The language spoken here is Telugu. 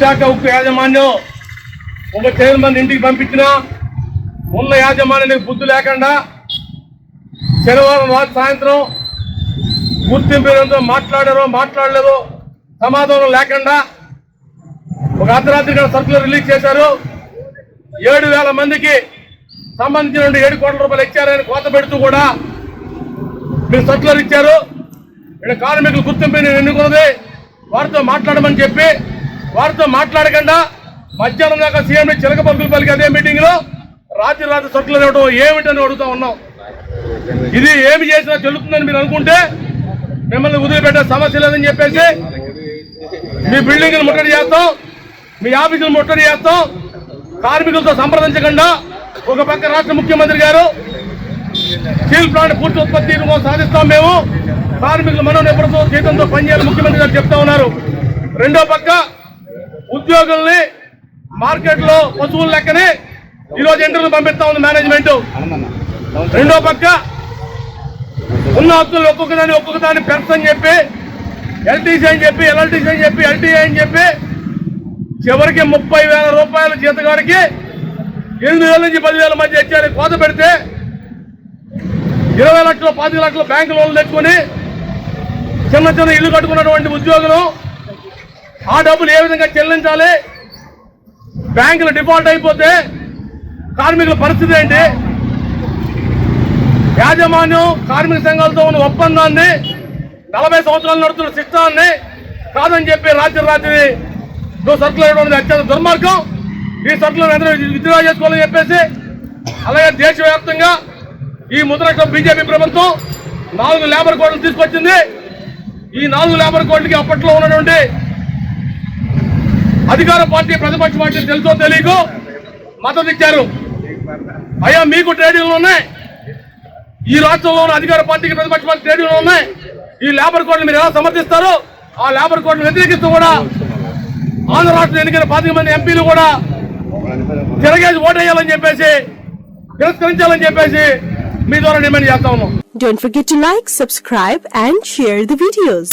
విశాఖ ఉక్కు యాజమాన్యం ఒక చైర్మన్ ఇంటికి పంపించిన ఉన్న యాజమాన్యానికి బుద్ధి లేకుండా శనివారం రాత్రి సాయంత్రం గుర్తింపు మాట్లాడారో మాట్లాడలేదో సమాధానం లేకుండా ఒక అర్ధరాత్రి సర్కులర్ రిలీజ్ చేశారు. ఏడు వేల మందికి సంబంధించిన ఏడు కోట్ల రూపాయలు ఇచ్చారని కోత పెడుతూ కూడా మీరు సర్కులర్ ఇచ్చారు. ఇక్కడ కార్మికులు గుర్తింపు నేను ఎన్నుకున్నది. వారితో మాట్లాడమని చెప్పి వారితో మాట్లాడకుండా మధ్యాహ్నం దాకా సీఎం చిలక పంపులు పలికి అదే మీటింగ్లో రాత్రి రాత్రి సర్కులర్ ఇవ్వడం ఏమిటని అడుగుతా ఉన్నాం. ఇది ఏమి చేసినా చెల్లుతుందని మీరు అనుకుంటే మిమ్మల్ని వదిలిపెట్టే సమస్య లేదని చెప్పేసి మీ బిల్డింగ్ ముట్టడి చేస్తాం మీ ఆఫీసులు ముట్టడి చేస్తాం కార్మికులతో సంప్రదించకుండా ఒక పక్క రాష్ట్ర ముఖ్యమంత్రి గారు స్టీల్ ప్లాంట్ పూర్తి ఉత్పత్తి సాధిస్తాం మేము. కార్మికులు మనం ఎప్పుడుతో జీతంతో పనిచేయాలని ముఖ్యమంత్రి గారు చెప్తా ఉన్నారు. రెండో పక్క ఉద్యోగుల్ని మార్కెట్లో పశువుల లెక్కనే ఈ రోజు ఇంటర్వ్యూ పంపిస్తా ఉంది మేనేజ్మెంట్ రెండో పక్క ఉన్న హక్కులు ఒక్కొక్క దాన్ని ఒక్కొక్క దాన్ని పెంచని చెప్పి ఎల్టీసీ అని చెప్పి ఎల్ఎల్టీసీ అని చెప్పి ఎల్టీఐ అని చెప్పి చివరికి ముప్పై వేల రూపాయల జీతగాడికి ఎనిమిది వేల నుంచి పదివేల మధ్య ఇచ్చారు కోత పెడితే ఇరవై లక్షలు పాతిక లక్షలు బ్యాంకు లోన్లు తెచ్చుకొని చిన్న చిన్న ఇల్లు కట్టుకున్నటువంటి ఉద్యోగులు ఆ డబ్బులు ఏ విధంగా చెల్లించాలి? బ్యాంకులు డిఫాల్ట్ అయిపోతే కార్మికుల పరిస్థితి ఏంటి? యాజమాన్యం కార్మిక సంఘాలతో ఉన్న ఒప్పందాన్ని నలభై సంవత్సరాలు నడుతున్న సిస్టాన్ని కాదని చెప్పి రాత్రి రాత్రి సర్కులర్ ఇవ్వడం అత్యంత దుర్మార్గం. ఈ సర్కులను అందరూ విత్డ్రా చేసుకోవాలని చెప్పేసి అలాగే దేశవ్యాప్తంగా ఈ ముద్ర బీజేపీ ప్రభుత్వం నాలుగు లేబర్ కోడ్లు తీసుకొచ్చింది. ఈ నాలుగు లేబర్ కోడ్లకి అప్పట్లో ఉన్నటువంటి అధికార పార్టీ ప్రతిపక్ష పార్టీ తెలుసో తెలియకు మద్దతు ఇచ్చారు. అయ్యా మీకు ట్రేడింగ్లు ఉన్నాయి. ఈ రాష్ట్రంలో ఉన్న అధికార పార్టీకి ప్రతిపక్ష పార్టీ ట్రేడింగ్లు ఉన్నాయి. ఈ లేబర్ కోడ్ని మీరు ఎలా సమర్థిస్తారు ఆ లేబర్ కోడ్ని వ్యతిరేకిస్తూ కూడా ఆంధ్ర రాష్ట్రం ఎన్నికైన పాతిక మంది ఎంపీలు కూడా తిరగేసి ఓటేయాలని చెప్పేసి తిరస్కరించాలని చెప్పేసి మీ ద్వారా డిమాండ్ చేస్తా ఉన్నాం. Don't forget to like, subscribe and share the videos.